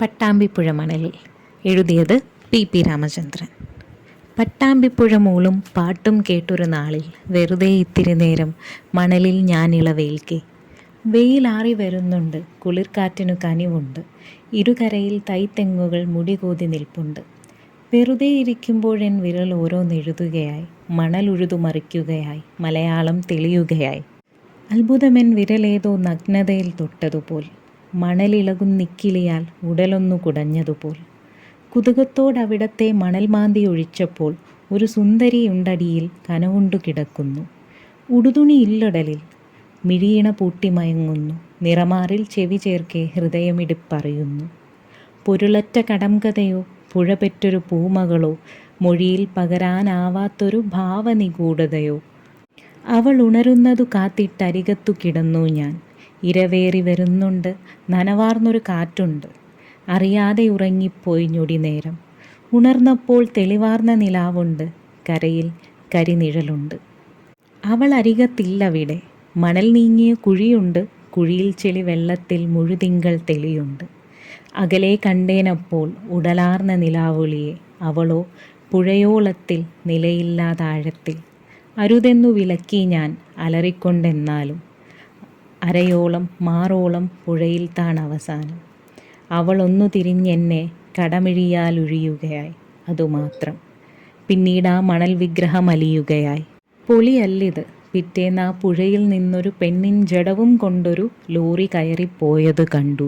പട്ടാമ്പിപ്പുഴ മണലിൽ എഴുതിയത് P P Ramachandran. പട്ടാമ്പിപ്പുഴ മൂളും പാട്ടും കേട്ടൊരു നാളിൽ വെറുതെ ഇത്തിരി നേരം മണലിൽ ഞാൻ ഇളവേൽക്കെ. വെയിലാറി വരുന്നുണ്ട് കുളിർക്കാറ്റിനു കനിവുണ്ട്. ഇരുകരയിൽ തൈത്തെങ്ങുകൾ മുടികൂതി നിൽപ്പുണ്ട്. വെറുതെ ഇരിക്കുമ്പോഴെൻ വിരൽ ഓരോന്നെഴുതുകയായി മണലുഴുതു മറിക്കുകയായി മലയാളം തെളിയുകയായി. അത്ഭുതമെൻ വിരലേതോ നഗ്നതയിൽ തൊട്ടതുപോൽ. മണലിളകുന്നിക്കിളിയാൽ ഉടലൊന്നു കുടഞ്ഞതുപോൽ. കുതുകത്തോടവിടത്തെ മണൽ മാന്തി ഒഴിച്ചപ്പോൾ ഒരു സുന്ദരിയുണ്ടടിയിൽ കനവുണ്ടു കിടക്കുന്നു. ഉടുതുണിയില്ലടലിൽ മിഴിയിണ പൂട്ടി മയങ്ങുന്നു. നിറമാറിൽ ചെവി ചേർക്കെ ഹൃദയമിടിപ്പറിയുന്നു. പൊരുളറ്റ കടംകഥയോ പുഴപെറ്റൊരു പൂമകളോ മൊഴിയിൽ പകരാനാവാത്തൊരു ഭാവനിഗൂഢതയോ. അവൾ ഉണരുന്നതു കാത്തിട്ടരികത്തു കിടന്നു ഞാൻ. ഇരവേറി വരുന്നുണ്ട്. നനവാർന്നൊരു കാറ്റുണ്ട്. അറിയാതെ ഉറങ്ങിപ്പോയി ഞൊടി നേരം ഉണർന്നപ്പോൾ തെളിവാർന്ന നിലാവുണ്ട്. കരയിൽ കരിനിഴലുണ്ട്. അവൾ അരികത്തില്ലവിടെ. മണൽ നീങ്ങിയ കുഴിയുണ്ട്. കുഴിയിൽ ചെളി വെള്ളത്തിൽ മുഴുതിങ്കൾ തെളിയുണ്ട്. അകലെ കണ്ടേനപ്പോൾ ഉടലാർന്ന നിലാവൊളിയെ അവളോ പുഴയോളത്തിൽ നിലയില്ലാതാഴത്തിൽ. അരുതെന്നു വിലക്കി ഞാൻ അലറിക്കൊണ്ടെന്നാലും അരയോളം മാറോളം പുഴയിൽ താൻ അവസാനം. അവളൊന്നു തിരിഞ്ഞെന്നെ കടമിഴിയാലൊഴിയുകയായി. അതുമാത്രം. പിന്നീട് ആ മണൽ വിഗ്രഹം അലിയുകയായി. പൊളിയല്ലിത്. പിറ്റേന്ന് ആ പുഴയിൽ നിന്നൊരു പെണ്ണിൻ ജഡവും കൊണ്ടൊരു ലോറി കയറിപ്പോയത് കണ്ടു.